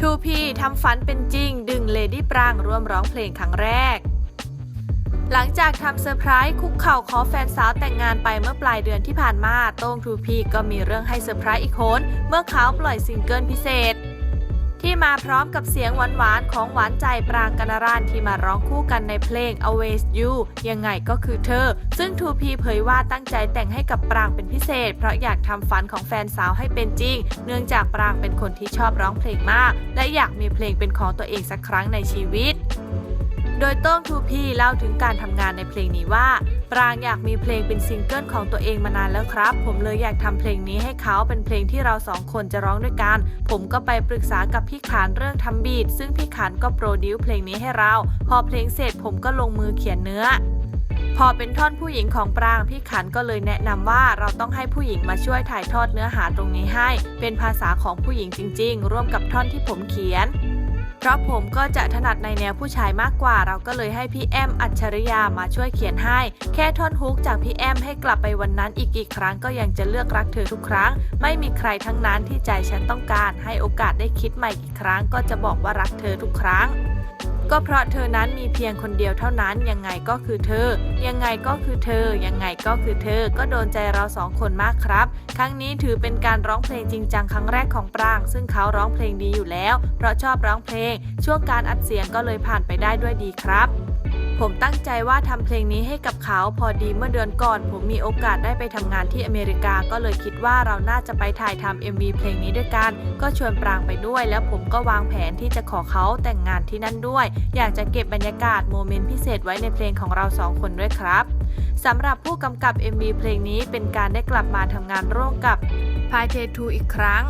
2P ทำฝันเป็นจริง ดึงเลดี้ปรางร่วมร้องเพลงครั้งแรก หลังจากทำเซอร์ไพรส์คุกเข่าขอแฟนสาวแต่งงานไปเมื่อปลายเดือนที่ผ่านมาโต้ง 2P ก็มีเรื่องให้เซอร์ไพรส์อีกคนเมื่อเขาปล่อยซิงเกิลพิเศษ ที่มาพร้อมกับเสียงหวานๆ ของหวานใจปรางกนรานที่มาร้องคู่กันในเพลง Always You ยังไงก็คือเธอ ซึ่ง 2P เผยว่าตั้งใจแต่งให้กับปรางเป็นพิเศษ เพราะอยากทำฝันของแฟนสาวให้เป็นจริง เนื่องจากปรางเป็นคนที่ชอบร้องเพลงมาก และอยากมีเพลงเป็นของตัวเองสักครั้งในชีวิต โดยโต้ง 2P เล่าถึงการทำงานในเพลงนี้ว่า ปรางอยากมีเพลงเป็นซิงเกิลของตัวเองมานานแล้วครับ ผมเลยอยากทำเพลงนี้ให้เขาเป็นเพลงที่เราสองคนจะร้องด้วยกัน ผมก็ไปปรึกษากับพี่ขานเรื่องทำบีทซึ่งพี่ขานก็โปรดิวเพลงนี้ให้เรา พอเพลงเสร็จผมก็ลงมือเขียนเนื้อพอเป็นท่อนผู้หญิงของปรางพี่ขันก็เลยแนะนำว่าเราต้องให้ผู้หญิงมาช่วยถ่ายทอดเนื้อหาตรงนี้ให้ เป็นภาษาของผู้หญิงจริง ๆ ร่วมกับท่อนที่ผมเขียน เพราะผมก็จะถนัดในแนวผู้ชายมากกว่า เราก็เลยให้พี่แอมอัจฉริยามาช่วยเขียนให้ แค่ท่อนฮุกจากพี่แอมให้กลับไปวันนั้นอีกกี่ครั้งก็ยังจะเลือกรักเธอทุกครั้ง ไม่มีใครทั้งนั้นที่ใจฉันต้องการ ให้โอกาสได้คิดใหม่กี่ครั้งก็จะบอกว่ารักเธอทุกครั้ง ก็เพราะเธอนั้นมีเพียงคนเดียวเท่านั้น ยังไงก็คือเธอ ยังไงก็คือเธอ ยังไงก็คือเธอ ก็โดนใจเราสองคนมากครับ ครั้งนี้ถือเป็นการร้องเพลงจริงจังครั้งแรกของปราง ซึ่งเขาร้องเพลงดีอยู่แล้ว เพราะชอบร้องเพลง ช่วงการอัดเสียงก็เลยผ่านไปได้ด้วยดีครับ ผมตั้งใจว่าทำเพลงนี้ให้กับเขาพอดีเมื่อเดือนก่อน ผมมีโอกาสได้ไปทำงานที่อเมริกาก็เลยคิดว่าเราน่าจะไปถ่ายทำ MV เพลงนี้ด้วยกัน ก็ชวนปรางไปด้วย แล้วผมก็วางแผนที่จะขอเขาแต่งงานที่นั่นด้วย อยากจะเก็บบรรยากาศโมเมนต์พิเศษไว้ในเพลงของเราสองคนด้วยครับสำหรับผู้กำกับ MV เพลงนี้เป็นการได้กลับมาทำงานร่วมกับพายเททูอีกครั้ง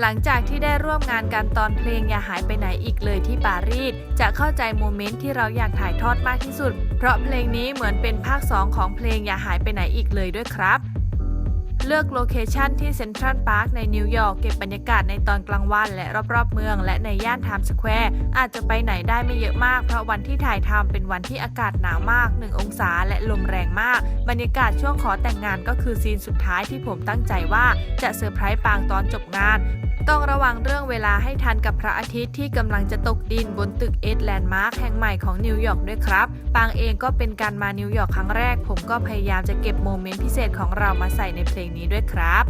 หลังจากที่ได้ร่วมงานกันตอนเพลงอย่าหายไปไหนอีกเลยที่ปารีสจะเข้าใจโมเมนต์ที่เราอยากถ่ายทอดมากที่สุด เพราะเพลงนี้เหมือนเป็นภาค 2 ของเพลงอย่าหายไปไหนอีกเลยด้วยครับ เลือกโลเคชันที่เซ็นทรัลพาร์คในนิวยอร์กเก็บบรรยากาศในตอนกลางวัน และรอบๆเมือง และในย่านไทม์สแควร์อาจจะไปไหนได้ไม่เยอะมาก เพราะวันที่ถ่ายทำเป็นวันที่อากาศหนาวมาก 1 องศาและลมแรงมาก บรรยากาศช่วงขอแต่งงานก็คือซีนสุดท้ายที่ผมตั้งใจว่าจะเซอร์ไพรส์ปางตอนจบงานต้องระวังเรื่องเวลาให้ทันกับพระอาทิตย์ที่กำลังจะตกดินบนตึกเอสแลนด์มาร์คแห่งใหม่ของนิวยอร์กด้วยครับ ปางเองก็เป็นการมานิวยอร์กครั้งแรก ผมก็พยายามจะเก็บโมเมนต์พิเศษของเรามาใส่ในเพลงนี้ด้วยครับ